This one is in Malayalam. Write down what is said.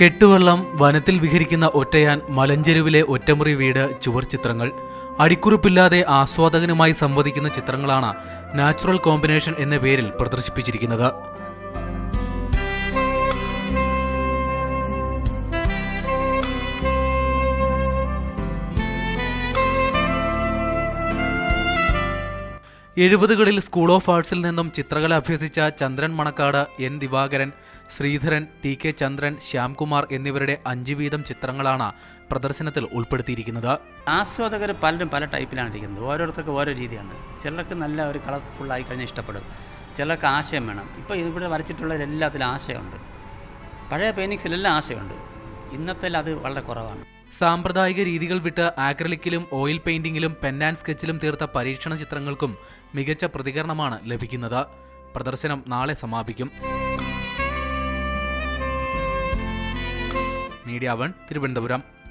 കെട്ടുവെള്ളം വനത്തിൽ വിഹരിക്കുന്ന ഒറ്റയാൻ മലഞ്ചെരുവിലെ ഒറ്റമുറി വീട് ചുവർ ചിത്രങ്ങൾ. അടിക്കുറിപ്പില്ലാതെ ആസ്വാദകനുമായി സംവദിക്കുന്ന ചിത്രങ്ങളാണ് നാച്ചുറൽ കോമ്പിനേഷൻ എന്ന പേരിൽ പ്രദർശിപ്പിച്ചിരിക്കുന്നത്. എഴുപതുകളിൽ സ്കൂൾ ഓഫ് ആർട്സിൽ നിന്നും ചിത്രകല അഭ്യസിച്ച Chandran Manakkad N Divakaran Sreedharan T K Chandran Shyamkumar എന്നിവരുടെ അഞ്ച് വീതം ചിത്രങ്ങളാണ് പ്രദർശനത്തിൽ ഉൾപ്പെടുത്തിയിരിക്കുന്നത്. ആസ്വാദകർ പലരും പല ടൈപ്പിലാണ് ഇരിക്കുന്നത്. ഓരോരുത്തർക്ക് ഓരോ രീതിയാണ്. ചിലർക്ക് നല്ല ഒരു കളർഫുൾ ആയി കഴിഞ്ഞാൽ ഇഷ്ടപ്പെടും. ചിലർക്ക് ആശയം വേണം. ഇപ്പോൾ ഇവിടെ വരച്ചിട്ടുള്ളതിലെല്ലാത്തിലും ആശയമുണ്ട്. പഴയ പെയിന്റിങ്സിലെല്ലാം ആശയമുണ്ട്. ഇന്നത്തെ അത് വളരെ കുറവാണ്. സാമ്പ്രദായിക രീതികൾ വിട്ട് ആക്രലിക്കിലും ഓയിൽ പെയിന്റിങ്ങിലും പെൻ ആൻഡ് സ്കെച്ചിലും തീർത്ത പരീക്ഷണ ചിത്രങ്ങൾക്കും മികച്ച പ്രതികരണമാണ് ലഭിക്കുന്നത്. പ്രദർശനം നാളെ സമാപിക്കും. Media one Thiruvananthapuram.